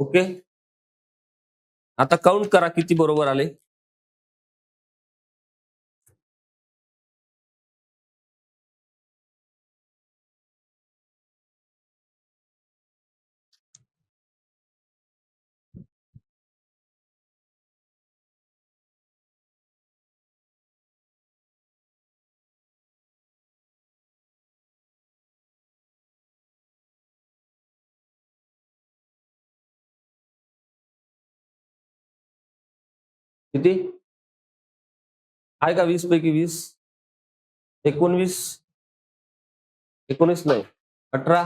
Okay? आता count करा किती बरोबर आले. किती? आहे का वीस पैकी वीस? एकोणवीस? एकोणीस नाही. अठरा?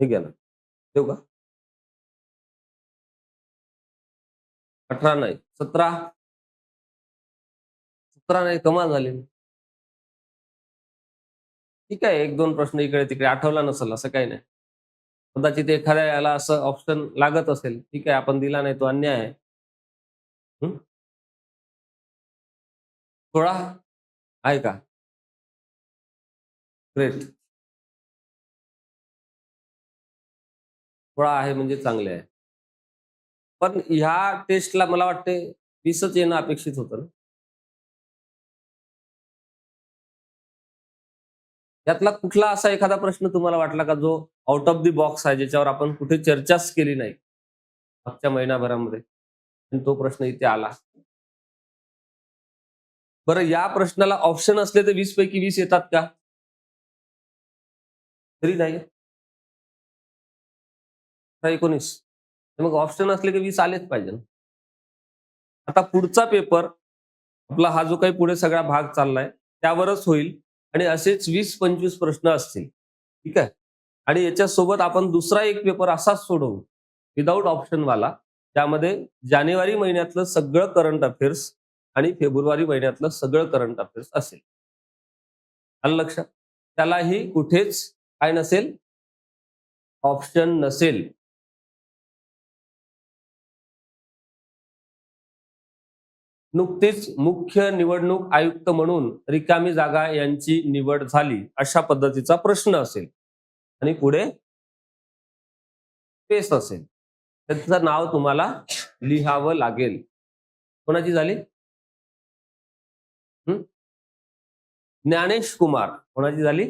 हे घ्या ना. देऊ का? अठरा नाही. सतरा? सतरा नाही कमाल झाली. ठीक आहे एक दोन प्रश्न इकडे तिकडे. आठवला नसेल असं काही नाही. कदाचित एखाद्या याला असं ऑप्शन लागत असेल. ठीक आहे आपण दिला नाही तो अन्याय आहे. थोडा सोळा आहे का? ग्रेट थोडा आहे म्हणजे चांगले आहे. पण ह्या टेस्टला मला वाटते वीसच येणं अपेक्षित होतं ना. यातला कुठला असा एखादा प्रश्न तुम्हाला वाटला का जो आउट ऑफ दी बॉक्स आहे ज्याच्यावर आपण कुठे चर्चाच केली नाही? मागच्या महिनाभरामध्ये. तो प्रश्न इथे आला. बरं या प्रश्नाला ऑप्शन असले तर वीस पैकी वीस येतात का? तरी नाही. एकोणीस. मग ऑप्शन असले की वीस आलेच पाहिजे आता पुढचा पेपर आपला हा जो काही पुढे सगळा भाग चाललाय त्यावरच होईल. आणि असेच वीस पंचवीस प्रश्न असतील. ठीक आहे? आणि याच्यासोबत आपण दुसरा एक पेपर असाच सोडवू. विदाऊट ऑप्शनवाला त्यामध्ये जानेवारी महिन्यातलं सगळं करंट अफेअर्स आणि फेब्रुवारी महिन्यातलं सगळं करंट अफेअर्स असेल. आलं लक्षात? त्यालाही कुठेच काय नसेल? ऑप्शन नसेल. नुकतीच मुख्य निवडणूक आयुक्त म्हणून रिकामी जागा यांची निवड झाली अशा पद्धतीचा प्रश्न असेल. आणि पुढे पेस असेल. त्याचं नाव तुम्हाला लिहावं लागेल. कोणाची झाली? ज्ञानेश कुमार. कोणाची झाली?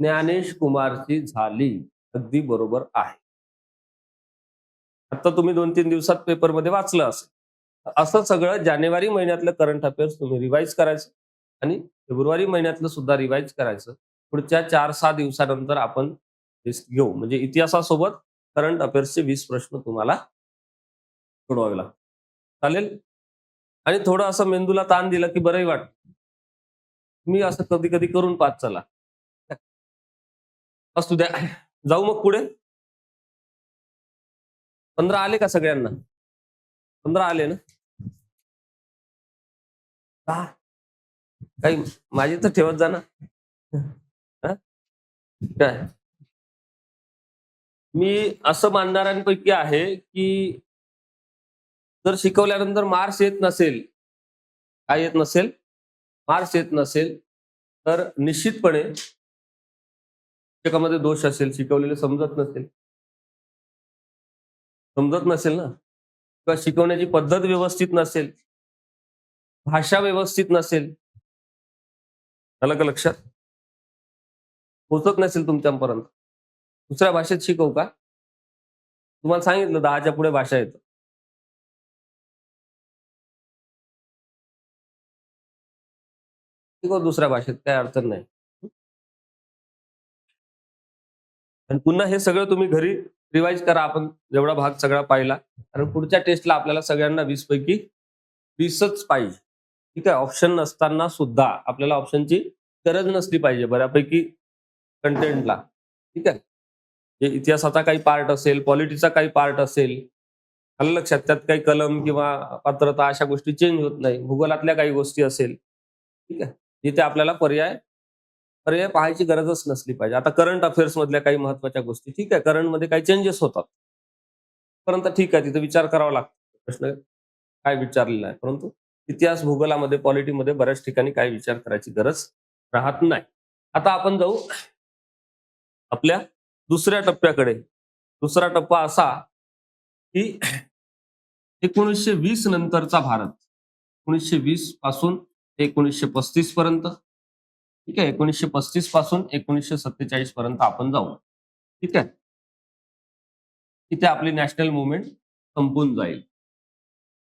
ज्ञानेश कुमारची झाली. अगदी बरोबर आहे. आता तुम्ही दोन तीन दिवसात पेपरमध्ये वाचलं असेल. असं सगळं जानेवारी महिन्यातलं करंट अफेअर्स तुम्ही रिवाईज करायचं आणि फेब्रुवारी महिन्यातलं सुद्धा रिवाईज करायचं. पुढच्या चार सहा दिवसानंतर आपण टेस्ट घेऊ. म्हणजे इतिहासासोबत करंट अफेअर्सचे वीस प्रश्न तुम्हाला सोडवावे लागतात चालेल? आणि थोडं असं मेंदूला ताण दिला की बरंही वाट मी असं कधी कधी करून पाच चला. असू द्या. जाऊ मग पुढे. पंधरा आले का सगळ्यांना? पंधरा आले ना? का? काही माझी तर ठेवत जा ना. काय? मी असं मानणाऱ्यांपैकी आहे की जर शिकवल्यानंतर मार्क्स येत नसेल काय येत नसेल? मार्क्स येत नसेल तर निश्चितपणे शिक्षकामध्ये दोष असेल शिकवलेले समजत नसेल. समजत नसेल ना? किंवा शिकवण्याची पद्धत व्यवस्थित नसेल भाषा व्यवस्थित नसेल आलं का लक्षात? पोचत नसेल तुमच्यापर्यंत. दुसऱ्या भाषेत शिकवू का? तुम्हाला सांगितलं दहाच्या पुढे भाषा येतं. किंवा दुसऱ्या भाषेत काय अडचण नाही. आणि पुन्हा हे सगळं तुम्ही घरी रिवाईज करा. आपण जेवढा भाग सगळा पाहिला. कारण पुढच्या टेस्टला आपल्याला सगळ्यांना वीस पैकी वीसच पाहिजे. ठीक आहे? ऑप्शन नसताना सुद्धा आपल्याला ऑप्शनची गरज नसली पाहिजे बऱ्यापैकी कंटेंटला ठीक आहे? इतिहासाचा काही पार्ट असेल पॉलिटीचा काही पार्ट असेल आलं लक्षात? त्यात काही कलम किंवा पात्रता अशा गोष्टी चेंज होत नाही. भूगोलातल्या काही गोष्टी असेल. ठीक आहे? जिथे आपल्याला पर्याय पर्याय पाहायची गरजच नसली पाहिजे. आता करंट अफेअर्स मधल्या काही महत्त्वाच्या गोष्टी ठीक आहे. करंटमध्ये काही चेंजेस होतात. परंतु ठीक आहे तिथे विचार करावा लागतो. प्रश्न काय विचारलेला आहे? परंतु इतिहास भूगोलामध्ये पॉलिटीमध्ये बऱ्याच ठिकाणी काही विचार करायची गरज राहत नाही. आता आपण जाऊ आपल्या दुसऱ्या टप्प्याकडे. दुसरा टप्पा असा की एकोणीसशे वीस नंतरचा भारत. एकोणीसशे वीसपासून एकोणीसशे पस्तीस पर्यंत. ठीक आहे एकोणीसशे पस्तीसपासून एकोणीसशे सत्तेचाळीस पर्यंत आपण जाऊ. ठीक आहे? इथे आपली नॅशनल मुवमेंट संपून जाईल.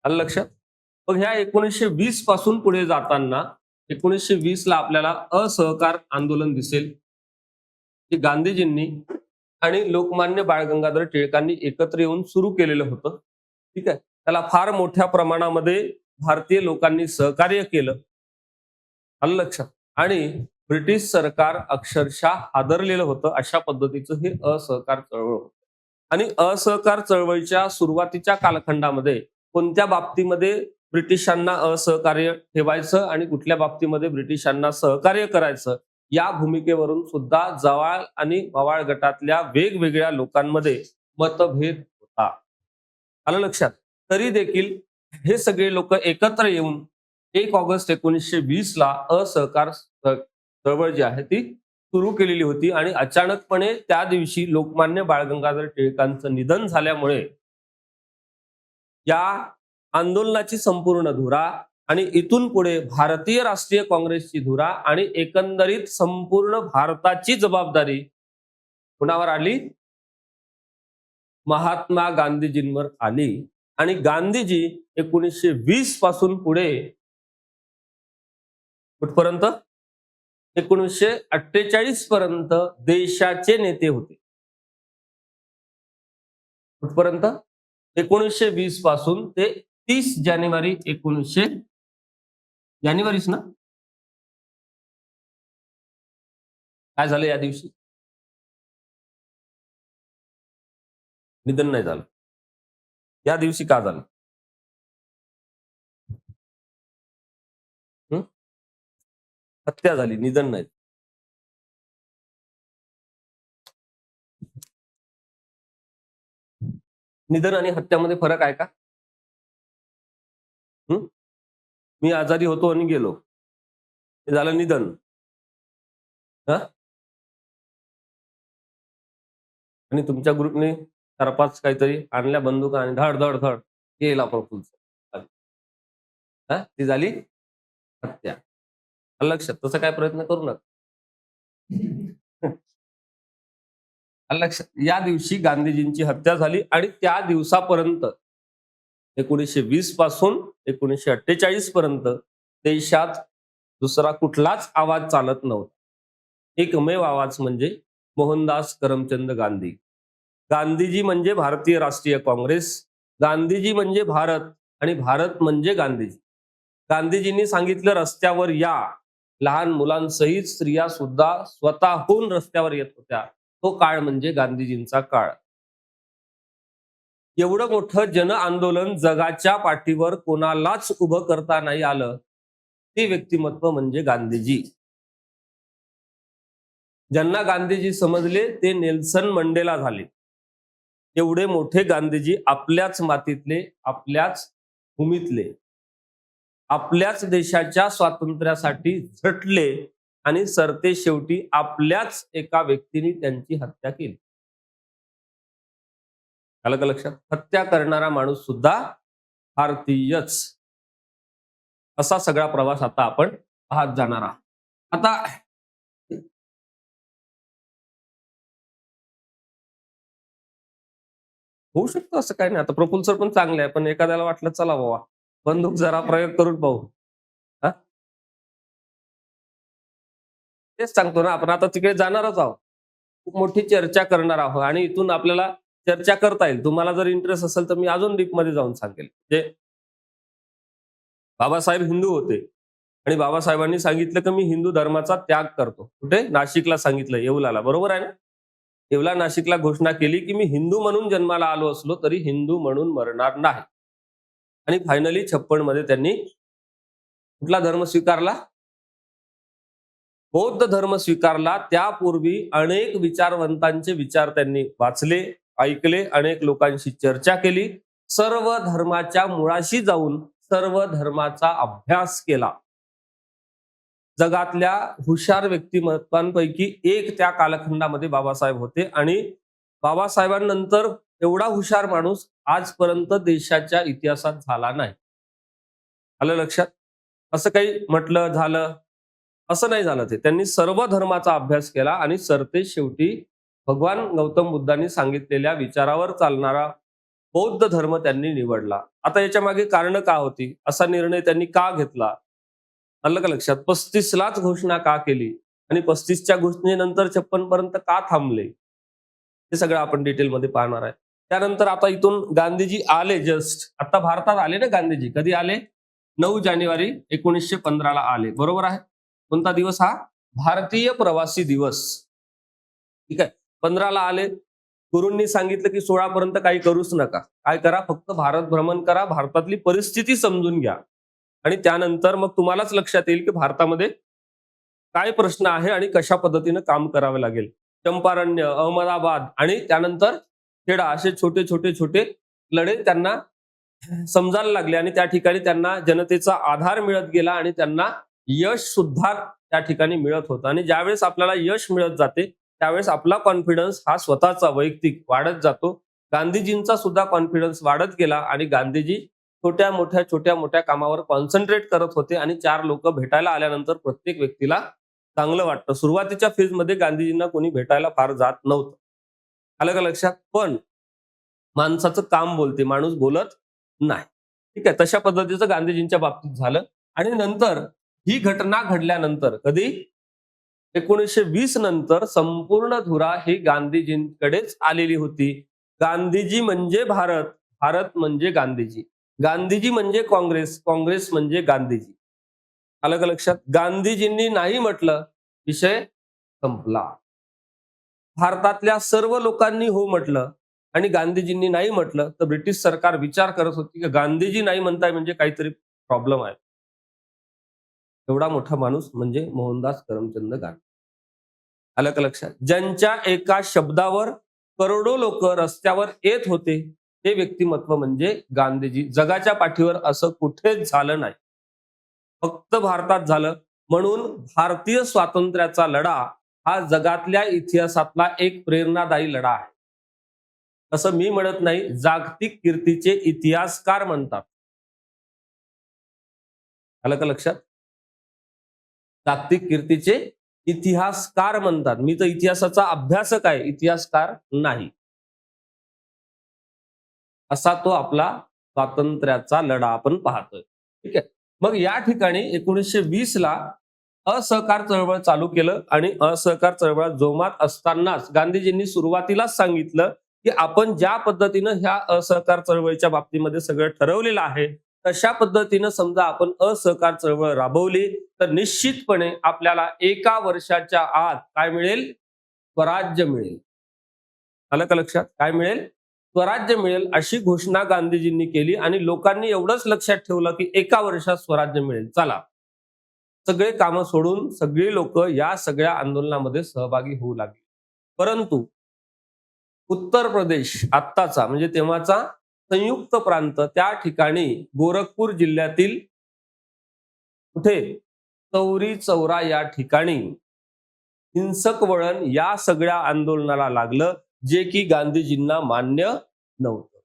आलं लक्षात? मग ह्या एकोणीसशे वीसपासून पुढे जाताना एकोणीसशे वीस ला आपल्याला असहकार आंदोलन दिसेल. जे गांधीजींनी आणि लोकमान्य बाळ गंगाधर टिळकांनी एकत्र येऊन सुरू केलेलं होतं. ठीक आहे? त्याला फार मोठ्या प्रमाणामध्ये भारतीय लोकांनी सहकार्य केलं. आलं लक्षात. आणि ब्रिटिश सरकार अक्षरशः हादरलेलं होतं अशा पद्धतीचं हे असहकार चळवळ होतं. आणि असहकार चळवळीच्या सुरुवातीच्या कालखंडामध्ये कोणत्या बाबतीमध्ये ब्रिटिशांना असहकार्य ठेवायचं आणि कुठल्या बाबतीमध्ये ब्रिटिशांना सहकार्य करायचं या भूमिकेवरून सुद्धा जवाळ आणि मवाळ गटातल्या वेगवेगळ्या लोकांमध्ये मतभेद होता. आलं लक्षात? तरी देखील हे सगळे लोक एकत्र येऊन एक ऑगस्ट एकोणीसशे वीस ला असहकार चळवळ जी आहे ती सुरू केलेली होती आणि अचानकपणे त्या दिवशी लोकमान्य बाळ गंगाधर टिळकांचं निधन झाल्यामुळे या आंदोलनाची संपूर्ण धुरा आणि इथून पुढे भारतीय राष्ट्रीय काँग्रेसची धुरा आणि एकंदरीत संपूर्ण भारताची जबाबदारी कुणावर आली? महात्मा गांधीजींवर आली. आणि गांधीजी एकोणीसशे वीसपासून पुढे कुठपर्यंत? एकोणीसशे अठ्ठेचाळीस पर्यंत देशाचे नेते होते. कुठपर्यंत? एकोणीसशे वीसपासून ते तीस जानेवारी एकोणीसशे जानेवारीच ना? काय झालं या दिवशी? निधन नाही झालं. या दिवशी का झालं? हत्या झाली निधन नाही निधन आणि हत्यामध्ये फरक आहे का? हम्म मी आजारी होतो आणि गेलो. हे झालं निधन. हा? आणि तुमच्या ग्रुपने चार पाच काहीतरी आणल्या बंदुका आणि धड धड धड. येईल प्रफुल्ल हा? ती झाली हत्या. लक्षात? तसं काय प्रयत्न करू नका. लक्षात? या दिवशी गांधीजींची हत्या झाली आणि त्या दिवसापर्यंत एकोणीसशे वीसपासून एकोणीसशे अठ्ठेचाळीस पर्यंत देशात दुसरा कुठलाच आवाज चालत नव्हता. एकमेव आवाज म्हणजे मोहनदास करमचंद गांधी. गांधीजी म्हणजे भारतीय राष्ट्रीय काँग्रेस. गांधीजी म्हणजे भारत आणि भारत म्हणजे गांधीजी. गांधीजींनी सांगितलं रस्त्यावर या. लहान मुलांसहित स्त्रिया सुद्धा स्वतःहून रस्त्यावर येत होत्या. तो काळ म्हणजे गांधीजींचा काळ. एवढं मोठं जन आंदोलन जगाच्या पाठीवर कोणालाच उभं करता नाही आलं. ते व्यक्तिमत्व म्हणजे गांधीजी. ज्यांना गांधीजी समजले ते नेल्सन मंडेला झाले. एवढे मोठे गांधीजी आपल्याच मातीतले आपल्याच भूमीतले. आपल्याच देशाच्या स्वातंत्र्यासाठी झटले आणि सरते शेवटी आपल्याच एका व्यक्तीने त्यांची हत्या केली. आलं का लक्षात? हत्या करणारा माणूस सुद्धा भारतीयच. असा सगळा प्रवास आता आपण पाहत जाणार आहोत. आता होऊ शकतं असं काही नाही. आता प्रफुल्ल सर पण चांगले आहे पण एखाद्याला वाटलं चला बाबा. बंदूक जरा प्रयोग करून पाहू. हा? तेच सांगतो ना आपण आता तिकडे जाणारच आहोत. खूप मोठी चर्चा करणार आहोत आणि इथून आपल्याला चर्चा करता येईल. तुम्हाला जर इंटरेस्ट असेल तर मी अजून डीपमध्ये जाऊन सांगेल. जे बाबासाहेब हिंदू होते आणि बाबासाहेबांनी सांगितलं की मी हिंदू धर्माचा त्याग करतो. कुठे? नाशिकला सांगितलं येवलाला. बरोबर आहे ना? येवला नाशिकला घोषणा केली की मी हिंदू म्हणून जन्माला आलो असलो तरी हिंदू म्हणून मरणार नाही. आणि फायनली छप्पनमध्ये त्यांनी कुठला धर्म स्वीकारला? बौद्ध धर्म स्वीकारला. त्यापूर्वी अनेक विचारवंतांचे विचार त्यांनी वाचले ऐकले अनेक लोकांशी चर्चा केली. सर्व धर्माच्या मुळाशी जाऊन सर्व धर्माचा अभ्यास केला. जगातल्या हुशार व्यक्तिमत्वांपैकी एक त्या कालखंडामध्ये बाबासाहेब होते आणि बाबासाहेबांनंतर एवढा हुशार माणूस आजपर्यंत देशाच्या इतिहासात झाला नाही. आलं लक्षात? असं काही म्हटलं झालं? असं नाही झालं ते. त्यांनी सर्व धर्माचा अभ्यास केला आणि सरते शेवटी भगवान गौतम बुद्धांनी सांगितलेल्या विचारावर चालणारा बौद्ध धर्म त्यांनी निवडला. आता याच्या मागे कारण का होती? असा निर्णय त्यांनी का घेतला? आलं का लक्षात? पस्तीसलाच घोषणा का केली? आणि पस्तीसच्या घोषणेनंतर छप्पन पर्यंत का थांबले? हे सगळं आपण डिटेलमध्ये पाहणार आहे. त्यानंतर आता इथून गांधीजी आले जस्ट आता भारतात आले ना गांधीजी? कधी आले? नऊ जानेवारी एकोणीसशे पंधराला आले. बरोबर आहे? कोणता दिवस हा? भारतीय प्रवासी दिवस. ठीक आहे? पंधराला आले. गुरूंनी सांगितलं की सोळा पर्यंत काही करूच नका. काय करा? फक्त भारत भ्रमण करा. भारतातली परिस्थिती समजून घ्या. आणि त्यानंतर मग तुम्हालाच लक्षात येईल की भारतामध्ये काय प्रश्न आहे आणि कशा पद्धतीनं काम करावे लागेल. चंपारण्य अहमदाबाद आणि त्यानंतर खेडा असे छोटे छोटे छोटे लढे त्यांना समजायला लागले आणि त्या ठिकाणी त्यांना जनतेचा आधार मिळत गेला आणि त्यांना यश सुद्धा त्या ठिकाणी मिळत होतं. आणि ज्यावेळेस आपल्याला यश मिळत जाते त्यावेळेस आपला कॉन्फिडन्स हा स्वतःचा वैयक्तिक वाढत जातो. गांधीजींचा सुद्धा कॉन्फिडन्स वाढत गेला आणि गांधीजी छोट्या मोठ्या छोट्या मोठ्या कामावर कॉन्सन्ट्रेट करत होते आणि चार लोक भेटायला आल्यानंतर प्रत्येक व्यक्तीला चांगलं वाटतं. सुरुवातीच्या फेजमध्ये गांधीजींना कोणी भेटायला फार जात नव्हतं. आलं का लक्षात? पण माणसाचं काम बोलते माणूस बोलत नाही. ठीक आहे तशा पद्धतीचं गांधीजींच्या बाबतीत झालं. आणि नंतर ही घटना घडल्यानंतर कधी? एकोणीसशे वीस नंतर संपूर्ण धुरा ही गांधीजींकडेच आलेली होती. गांधीजी म्हणजे भारत भारत म्हणजे गांधीजी. गांधीजी म्हणजे काँग्रेस काँग्रेस म्हणजे गांधीजी. आलं का लक्षात? गांधीजींनी नाही म्हटलं विषय संपला. भारतातल्या सर्व लोकांनी हो म्हटलं आणि गांधीजींनी नाही म्हटलं तर ब्रिटिश सरकार विचार करत होती की गांधीजी नाही म्हणताय म्हणजे काहीतरी प्रॉब्लेम आहे. एवढा मोठा माणूस म्हणजे मोहनदास करमचंद गांधी. आलं का लक्षात? ज्यांच्या एका शब्दावर करोडो लोक रस्त्यावर येत होते हे व्यक्तिमत्व म्हणजे गांधीजी. जगाच्या पाठीवर असं कुठेच झालं नाही. फक्त भारतात झालं. म्हणून भारतीय स्वातंत्र्याचा लढा हा जगातल्या इतिहासातला एक प्रेरणादायी लढा आहे. असं मी म्हणत नाही जागतिक कीर्तीचे इतिहासकार म्हणतात. आलं का लक्षात? जागतिक कीर्तीचे इतिहासकार म्हणतात. मी तर इतिहासाचा अभ्यासक आहे इतिहासकार नाही. असा तो आपला स्वातंत्र्याचा लढा आपण पाहतोय. ठीक आहे? मग या ठिकाणी एकोणीसशे वीस ला असहकार चळवळ चालू केलं आणि असहकार चळवळ जोमात असतानाच गांधीजींनी सुरुवातीलाच सांगितलं की आपण ज्या पद्धतीनं ह्या असहकार चळवळीच्या बाबतीमध्ये सगळं ठरवलेलं आहे तशा पद्धतीनं समजा आपण असहकार चळवळ राबवली तर निश्चितपणे आपल्याला एका वर्षाच्या आत काय मिळेल? स्वराज्य मिळेल. आलं का लक्षात? काय मिळेल? स्वराज्य मिळेल अशी घोषणा गांधीजींनी केली आणि लोकांनी एवढंच लक्षात ठेवलं की एका वर्षात स्वराज्य मिळेल. चला. सगळे कामं सोडून सगळी लोक या सगळ्या आंदोलनामध्ये सहभागी होऊ लागली. परंतु उत्तर प्रदेश आत्ताचा म्हणजे तेव्हाचा संयुक्त प्रांत त्या ठिकाणी गोरखपूर जिल्ह्यातील कुठे? चौरी चौरा या ठिकाणी हिंसक वळण या सगळ्या आंदोलनाला लागलं जे की गांधीजींना मान्य नव्हतं.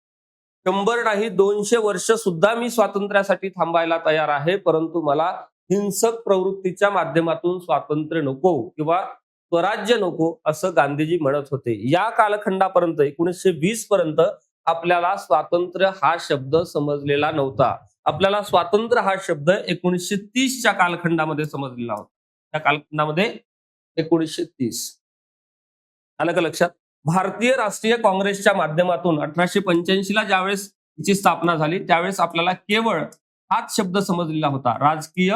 शंभर नाही दोनशे वर्ष सुद्धा मी स्वातंत्र्यासाठी थांबायला तयार आहे परंतु मला हिंसक प्रवृत्तीच्या माध्यमातून स्वातंत्र्य नको किंवा स्वराज्य नको असं गांधीजी म्हणत होते. या कालखंडापर्यंत एकोणीसशे वीस पर्यंत आपल्याला स्वातंत्र्य हा शब्द समजलेला नव्हता. आपल्याला स्वातंत्र्य हा शब्द एकोणीसशे तीसच्या कालखंडामध्ये समजलेला होता. त्या कालखंडामध्ये एकोणीसशे तीस. आलं का लक्षात? भारतीय राष्ट्रीय काँग्रेसच्या माध्यमातून अठराशे पंच्याऐंशी ला ज्यावेळेस तिची स्थापना झाली त्यावेळेस आपल्याला केवळ हाच शब्द समजलेला होता. राजकीय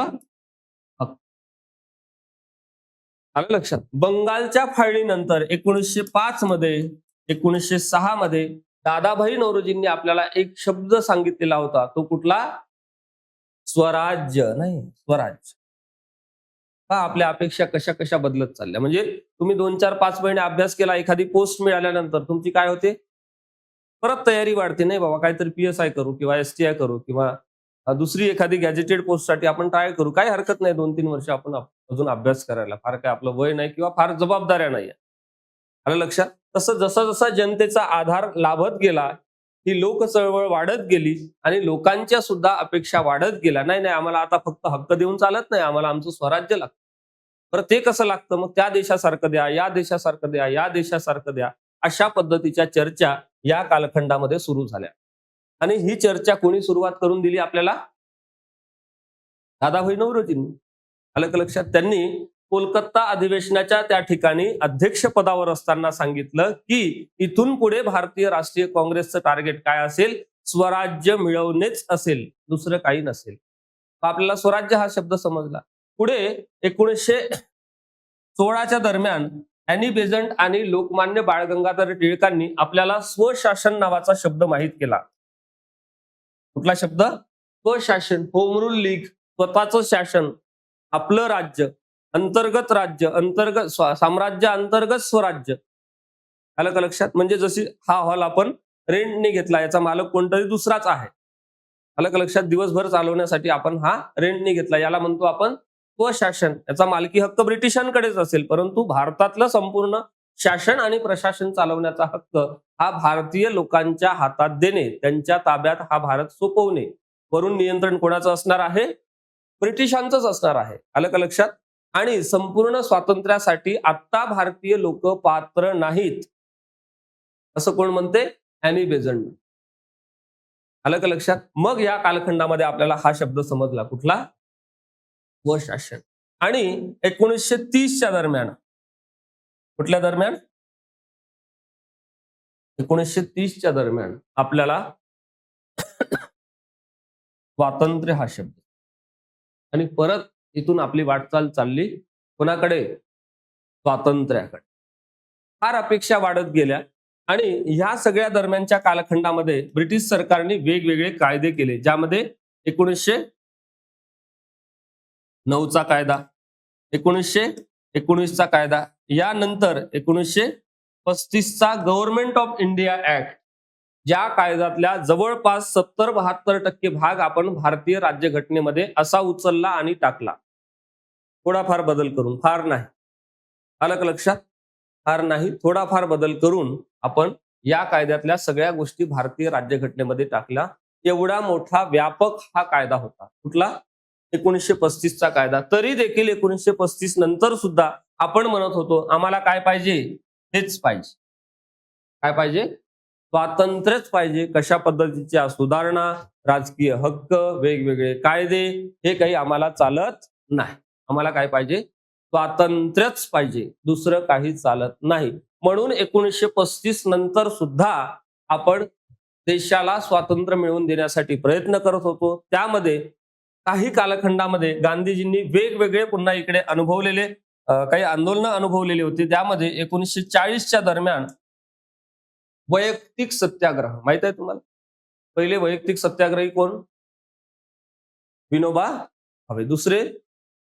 आलं लक्षात? बंगालच्या फाळणीनंतर एकोणीसशे पाच मध्ये एकोणीसशे सहा मध्ये दादाभाई नौरोजींनी आपल्याला एक शब्द सांगितलेला होता. तो कुठला? स्वराज्य नाही स्वराज्य. हा आपल्या अपेक्षा कशा कशा बदलत चालल्या. म्हणजे तुम्ही दोन चार पाच महिने अभ्यास केला एखादी पोस्ट मिळाल्यानंतर तुमची काय होते? परत तयारी वाढते. नाही बाबा काहीतरी पी एस आय करू किंवा एस टी आय करू किंवा दुसरी एखादी गॅजेटेड पोस्टसाठी आपण ट्राय करू. काही हरकत नाही दोन तीन वर्ष आपण अजून अभ्यास करायला. फार काय आपलं वय नाही किंवा फार जबाबदाऱ्या नाही आलं लक्षात? तसं जसा जसा जनतेचा आधार लाभत गेला ही लोक चळवळ वाढत गेली आणि लोकांच्या सुद्धा अपेक्षा वाढत गेल्या. नाही नाही आम्हाला आता फक्त हक्क देऊन चालत नाही. आम्हाला आमचं स्वराज्य लागतं. बरं ते कसं लागतं? मग त्या देशासारखं द्या या देशासारखं द्या या देशासारखं द्या अशा पद्धतीच्या चर्चा या कालखंडामध्ये सुरू झाल्या. आणि ही चर्चा कोणी सुरुवात करून दिली आपल्याला? दादाभाई नवरोजींनी आलं का लक्षात त्यांनी कोलकाता अधिवेशनाच्या त्या ठिकाणी अध्यक्षपदावर असताना सांगितलं की इथून पुढे भारतीय राष्ट्रीय काँग्रेसचं टार्गेट काय असेल? स्वराज्य मिळवणेच असेल. दुसरं काही नसेल. आपल्याला स्वराज्य हा शब्द समजला. पुढे एकोणीसशे सोळाच्या दरम्यान अॅनी बेझंट आणि लोकमान्य बाळ गंगाधर टिळकांनी आपल्याला स्वशासन नावाचा शब्द माहीत केला. कुठला शब्द? स्वशासन. Home rule league. स्वतःचं शासन. आपलं राज्य. अंतर्गत राज्य. अंतर्गत साम्राज्य अंतर्गत स्वराज्य. आलं का लक्षात? म्हणजे जशी हा हॉल आपण रेंटने घेतला याचा मालक कोणतरी दुसराच आहे. आलं का लक्षात? दिवसभर चालवण्यासाठी आपण हा रेंटने घेतला. याला म्हणतो आपण स्वशासन. याचा मालकी हक्क ब्रिटिशांकडेच असेल परंतु भारतातलं संपूर्ण शासन आणि प्रशासन चालवण्याचा हक्क हा भारतीय लोकांच्या हातात देणे त्यांच्या ताब्यात हा भारत सोपवणे. वरून नियंत्रण कोणाचं असणार आहे? ब्रिटिशांचंच असणार आहे. आलं का लक्षात? आणि संपूर्ण स्वातंत्र्यासाठी आत्ता भारतीय लोक पात्र नाहीत. असं कोण म्हणते? अॅनी बेझंट आलं का लक्षात? मग या कालखंडामध्ये आपल्याला हा शब्द समजला कुठला? व शासन. आणि एकोणीसशे तीसच्या दरम्यान कुठल्या दरम्यान? एकोणीसशे तीसच्या दरम्यान आपल्याला स्वातंत्र्य हा शब्द. आणि परत इथून आपली वाटचाल चालली. कोणाकडे? स्वातंत्र्याकडे. फार अपेक्षा वाढत गेल्या. आणि ह्या सगळ्या दरम्यानच्या कालखंडामध्ये ब्रिटिश सरकारने वेगवेगळे कायदे केले. ज्यामध्ये एकोणीसशे नऊचा कायदा एकोणीसशे एकोणीसचा कायदा. यानंतर एकोणीसशे पस्तीसचा गव्हर्नमेंट ऑफ इंडिया ऍक्ट. ज्या कायद्यातल्या जवळपास सत्तर बहात्तर टक्के भाग आपण भारतीय राज्यघटनेमध्ये असा उचलला आणि टाकला. थोडाफार बदल करून फार नाही. आलं का लक्षात फार नाही. थोडाफार बदल करून आपण या कायद्यातल्या सगळ्या गोष्टी भारतीय राज्यघटनेमध्ये टाकल्या. एवढा मोठा व्यापक हा कायदा होता. कुठला? एकोणीसशे पस्तीसचा कायदा. तरी देखील एकोणीसशे पस्तीस नंतर सुद्धा आपण म्हणत होतो आम्हाला काय पाहिजे? हेच पाहिजे. काय पाहिजे? स्वातंत्र्यच पाहिजे. कशा पद्धतीच्या सुधारणा राजकीय हक्क वेगवेगळे कायदे हे काही आम्हाला चालत नाही. आम्हाला काय पाहिजे? स्वातंत्र्यच पाहिजे. दुसरं काही चालत नाही. म्हणून एकोणीसशे पस्तीस नंतर सुद्धा आपण देशाला स्वातंत्र्य मिळवून देण्यासाठी प्रयत्न करत होतो. त्यामध्ये काही कालखंडामध्ये गांधीजींनी वेगवेगळे पुन्हा इकडे अनुभवलेले काही आंदोलनं अनुभवलेली होती. त्यामध्ये एकोणीसशे चाळीसच्या दरम्यान वैयक्तिक सत्याग्रह. माहीत आहे तुम्हाला? पहिले वैयक्तिक सत्याग्रही कोण? विनोबा हवे दुसरे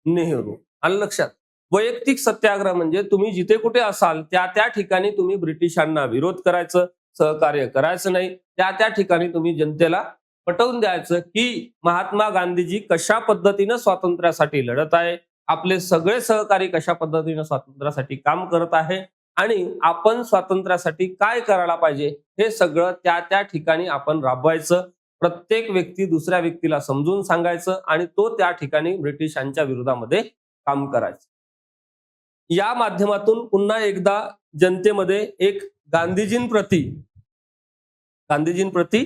नेहरू. आणि लक्षात वैयक्तिक सत्याग्रह म्हणजे तुम्ही जिथे कुठे असाल त्या त्या ठिकाणी तुम्ही ब्रिटिशांना विरोध करायचं सहकार्य करायचं नाही. त्या त्या ठिकाणी तुम्ही जनतेला पटवून द्यायचं की महात्मा गांधीजी कशा पद्धतीनं स्वातंत्र्यासाठी लढत आहे आपले सगळे सहकारी कशा पद्धतीनं स्वातंत्र्यासाठी काम करत आहे आणि आपण स्वातंत्र्यासाठी काय करायला पाहिजे हे सगळं त्या त्या ठिकाणी आपण राबवायचं. प्रत्येक व्यक्ती दुसऱ्या व्यक्तीला समजून सांगायचं आणि तो त्या ठिकाणी ब्रिटिशांच्या विरोधामध्ये काम करायचं. या माध्यमातून पुन्हा एकदा जनतेमध्ये एक गांधीजींप्रती गांधीजींप्रती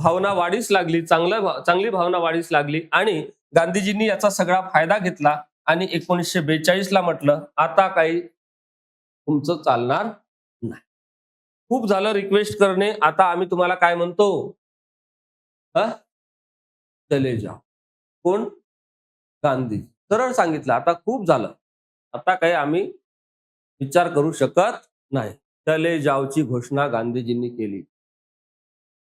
भावना वाढीस लागली चांगलं चांगली भावना वाढीस लागली आणि गांधीजींनी याचा सगळा फायदा घेतला आणि एकोणीसशे बेचाळीस ला म्हटलं आता काही तुमचं चालणार नाही. खूप झालं रिक्वेस्ट करणे आता आम्ही तुम्हाला काय म्हणतो? चले जाओ. कोण? गांधी. सरळ सांगितलं आता खूप झालं. आता काही आम्ही विचार करू शकत नाही. चले जावची घोषणा गांधीजींनी केली.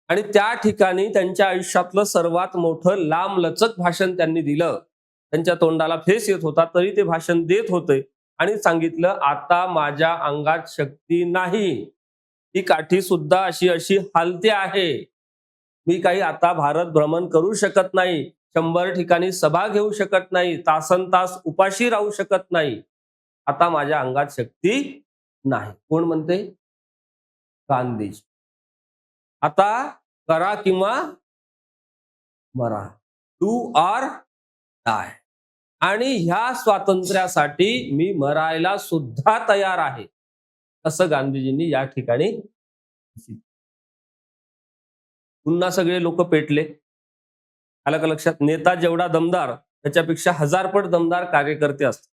आणि त्या ठिकाणी त्यांच्या आयुष्यातलं सर्वात मोठं लांब लचक भाषण त्यांनी दिलं. त्यांच्या तोंडाला फेस येत होता तरी ते भाषण देत होते आणि सांगितलं आता माझ्या अंगात शक्ती नाही. ही काठी सुद्धा अशी अशी हालते आहे. मी काही आता भारत भ्रमण करू शकत नाही. शंभर ठिकाणी सभा घेऊ शकत नाही. तासन तास उपाशी राहू शकत नाही. आता माझ्या अंगात शक्ती नाही. कोण म्हणते? गांधीजी. आता करा किंवा मरा. डू आर डाय आणि ह्या स्वातंत्र्यासाठी मी मरायला सुद्धा तयार आहे. असं गांधीजींनी या ठिकाणी पुन्हा सगळे लोक पेटले. आलं का लक्षात? नेता जेवढा दमदार त्याच्यापेक्षा हजारपट दमदार कार्यकर्ते असतात.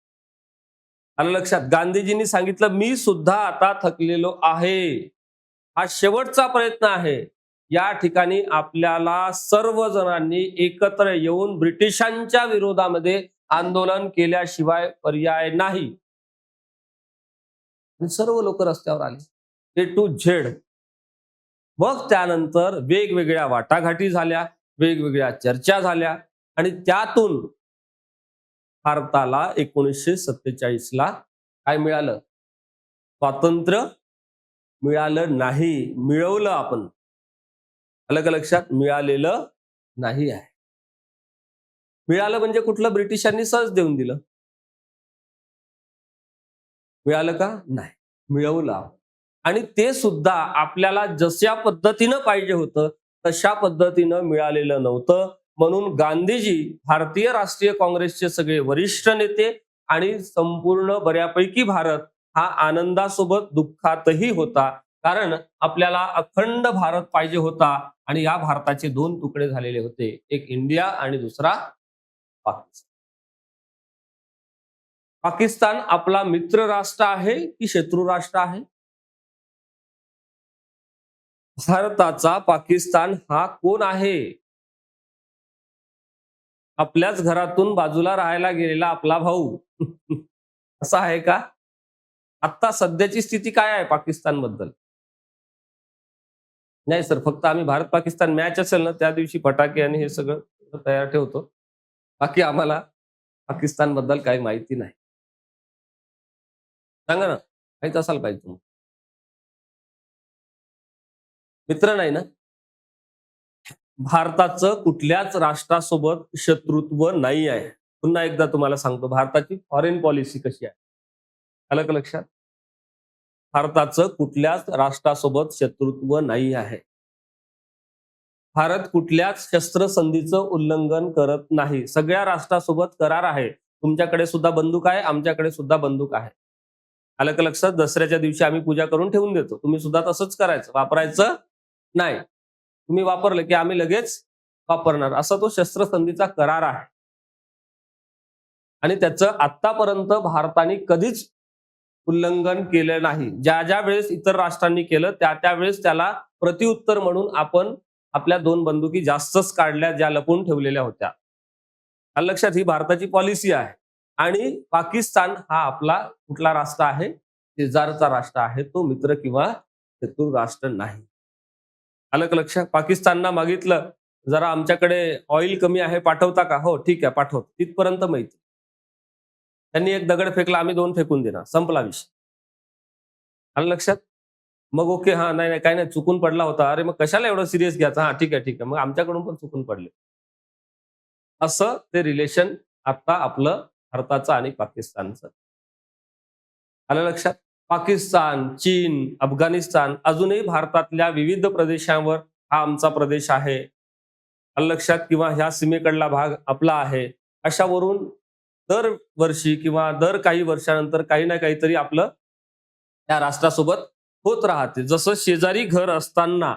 आलं लक्षात? गांधीजींनी सांगितलं मी सुद्धा आता थकलेलो आहे. हा शेवटचा प्रयत्न आहे. या ठिकाणी आपल्याला सर्व जणांनी एकत्र येऊन ब्रिटिशांच्या विरोधामध्ये आंदोलन केल्याशिवाय पर्याय नाही. सर्व लोक रस्त्यावर आले. A to Z. मग त्यानंतर वेगवेगळ्या वाटाघाटी झाल्या वेगवेगळ्या चर्चा झाल्या आणि त्यातून भारताला एकोणीसशे सत्तेचाळीस ला काय मिळालं? स्वातंत्र्य मिळालं नाही मिळवलं आपण. अलग लक्षात मिळालेलं नाही आहे. मिळालं म्हणजे कुठलं? ब्रिटिशांनी सहज देऊन दिलं. मिळालं का? नाही. मिळवलं आणि ते सुद्धा आपल्याला जशा पद्धतीनं पाहिजे होतं तशा पद्धतीनं मिळालेलं नव्हतं. म्हणून गांधीजी भारतीय राष्ट्रीय काँग्रेसचे सगळे वरिष्ठ नेते आणि संपूर्ण बऱ्यापैकी भारत हा आनंदासोबत दुःखातही होता. कारण आपल्याला अखंड भारत पाहिजे होता आणि या भारताचे दोन तुकडे झालेले होते. एक इंडिया आणि दुसरा पाकिस्तान. पाकिस्तान आपला मित्र राष्ट्र आहे की शत्रू राष्ट्र आहे? भारताचा पाकिस्तान हा कोण आहे? आपल्याच घरातून बाजूला राहायला गेलेला आपला भाऊ. असा आहे का? आता सध्याची स्थिती काय आहे पाकिस्तानबद्दल नाही सर फक्त आम्ही भारत पाकिस्तान मॅच असेल ना त्या दिवशी फटाके आणि हे सगळं तयार ठेवतो. बाकी आम्हाला पाकिस्तानबद्दल काही माहिती नाही. सांगा ना माहीत असायला पाहिजे तुम्ही मित्र नाही ना? भारताचं कुठल्याच राष्ट्रासोबत शत्रुत्व नाही आहे. पुन्हा एकदा तुम्हाला सांगतो भारताची फॉरेन पॉलिसी कशी आहे? आलं का लक्षात? भारताचं कुठल्याच राष्ट्रासोबत शत्रुत्व नाही आहे. भारत कुठल्याच शस्त्रसंधीचं उल्लंघन करत नाही. सगळ्या राष्ट्रासोबत करार आहे. तुमच्याकडे सुद्धा बंदूक आहे आमच्याकडे सुद्धा बंदूक आहे. आलं का लक्षात दसऱ्याच्या दिवशी आम्ही पूजा करून ठेवून देतो. तुम्ही सुद्धा तसंच करायचं. वापरायचं नाही. तुम्ही वापरलं की आम्ही लगेच वापरणार. असा तो शस्त्रसंधीचा करार आहे. आणि त्याचं आतापर्यंत भारताने कधीच उल्लंघन केलं नाही. ज्या ज्या वेळेस इतर राष्ट्रांनी केलं त्या त्यावेळेस त्याला प्रतिउत्तर म्हणून आपण आपल्या दोन बंदुकी जास्तच काढल्या ज्या लपून ठेवलेल्या होत्या. लक्षात ही भारताची पॉलिसी आहे. आणि पाकिस्तान हा आपला कुठला राष्ट्र आहे? शेजारचा राष्ट्र आहे. तो मित्र किंवा शत्रू राष्ट्र नाही. अलग लक्षात पाकिस्तानना मागितलं. जरा आमच्याकडे ऑइल कमी आहे पाठवता का? हो ठीक आहे पाठवतो. तिथपर्यंत माहिती. त्यांनी एक दगड फेकला आम्ही दोन फेकून देणार. संपला विषय. आलं लक्षात? मग ओके हा नाही नाही काय नाही चुकून पडला होता. अरे मग कशाला एवढं सिरियस घ्यायचा? हा ठीक आहे ठीक आहे. मग आमच्याकडून पण चुकून पडले. असं ते रिलेशन आता आपलं भारताचं आणि पाकिस्तानचं. आलं लक्षात? पाकिस्तान चीन अफगाणिस्तान अजूनही भारतातल्या विविध प्रदेशांवर हा आमचा प्रदेश आहे. लक्षात? किंवा ह्या सीमेकडला भाग आपला आहे. अशावरून दर वर्षी किंवा दर काही वर्षानंतर काही ना काहीतरी आपलं त्या राष्ट्रासोबत होत राहते. जसं शेजारी घर असताना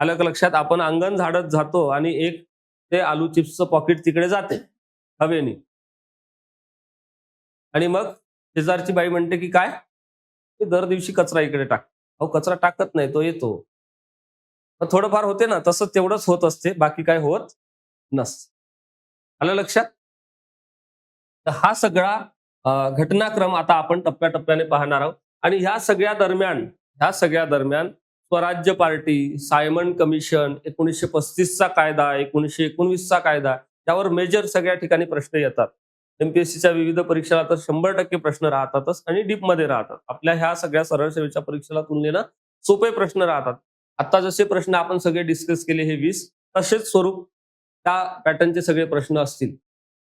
आलं लक्षात? आपण अंगण झाडत जातो आणि एक ते आलू चिप्सचं पॉकेट तिकडे जाते हवेनी. आणि मग शेजारची बाई म्हणते की काय? दर दिवशी कचरा इकडे टाक. अहो कचरा टाकत नाही तो येतो. थोडंफार होते ना तसं तेवढंच होत असते बाकी काय होत नस. आलं लक्षात? तर हा सगळा घटनाक्रम आता आपण टप्प्याटप्प्याने पाहणार आहोत. आणि ह्या सगळ्या दरम्यान ह्या सगळ्या दरम्यान स्वराज्य पार्टी सायमन कमिशन एकोणीसशे पस्तीसचा कायदा एकोणीसशे एकोणवीसचा कायदा त्यावर मेजर सगळ्या ठिकाणी प्रश्न येतात. एमपीएससीच्या विविध परीक्षेला तर शंभर टक्के प्रश्न राहतातच आणि डीपमध्ये राहतात. आपल्या ह्या सगळ्या सरळ सेवेच्या परीक्षेला तुलनेनं सोपे प्रश्न राहतात. आता जसे प्रश्न आपण सगळे डिस्कस केले हे वीस तसेच स्वरूप त्या पॅटर्नचे सगळे प्रश्न असतील.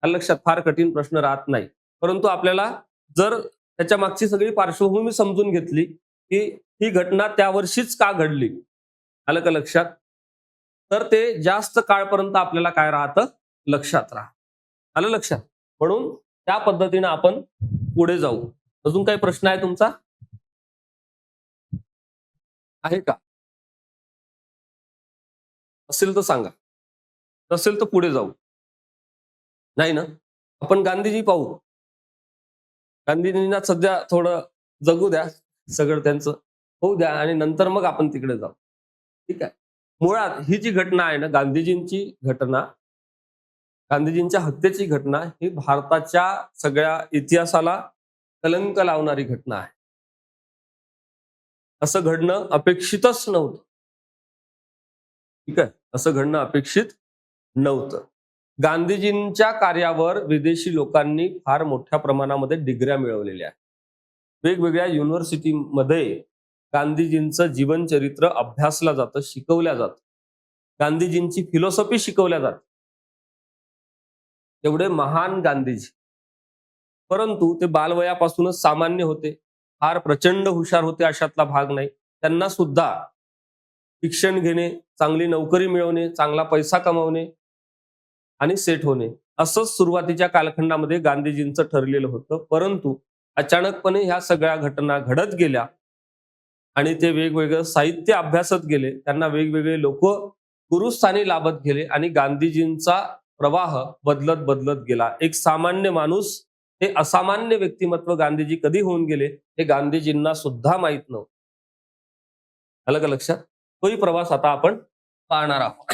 हा लक्षात फार कठीण प्रश्न राहत नाही. परंतु आपल्याला जर त्याच्या मागची सगळी पार्श्वभूमी समजून घेतली की ही घटना त्या वर्षीच का घडली? आलं का लक्षात? तर ते जास्त काळपर्यंत आपल्याला काय राहतं? लक्षात राहत. आलं लक्षात? म्हणून त्या पद्धतीने आपण पुढे जाऊ. अजून काही प्रश्न आहे तुमचा? आहे का? असेल तर सांगा. नसेल तर पुढे जाऊ. नाही ना? आपण गांधीजी पाहू. गांधीजींना सध्या थोडं जगू द्या सगळं त्यांचं. होऊ द्या आणि नंतर मग आपण तिकडे जाऊ. ठीक आहे? मुळात ही जी घटना आहे ना गांधीजींची घटना गांधीजींच्या हत्येची घटना ही भारताच्या सगळ्या इतिहासाला कलंक लावणारी घटना आहे. असं घडणं अपेक्षितच नव्हतं. ठीक आहे? असं घडणं अपेक्षित नव्हतं. गांधीजींच्या कार्यावर विदेशी लोकांनी फार मोठ्या प्रमाणामध्ये डिग्र्या मिळवलेल्या आहेत. वेगवेगळ्या युनिव्हर्सिटीमध्ये गांधीजींचं जीवनचरित्र अभ्यासलं जातं शिकवल्या जातं. गांधीजींची फिलॉसॉफी शिकवल्या जाते. एवढे महान गांधीजी. परंतु ते बालवयापासूनच सामान्य होते. फार प्रचंड हुशार होते अशातला भाग नाही. त्यांना सुद्धा शिक्षण घेणे चांगली नोकरी मिळवणे चांगला पैसा कमवणे आणि सेट होणे. असंच सुरुवातीच्या कालखंडामध्ये गांधीजींचं ठरलेलं होतं. परंतु अचानकपणे ह्या सगळ्या घटना घडत गेल्या आणि ते वेगवेगळं साहित्य अभ्यासत गेले. त्यांना वेगवेगळे लोक गुरुस्थानी लाभत गेले आणि गांधीजींचा प्रवाह बदलत बदलत गेला. एक सामान्य माणूस हे असामान्य व्यक्तिमत्व गांधीजी कधी होऊन गेले हे गांधीजींना सुद्धा माहीत नव्हतं. आलं का लक्षात? तोही प्रवास आता आपण पाहणार आहोत.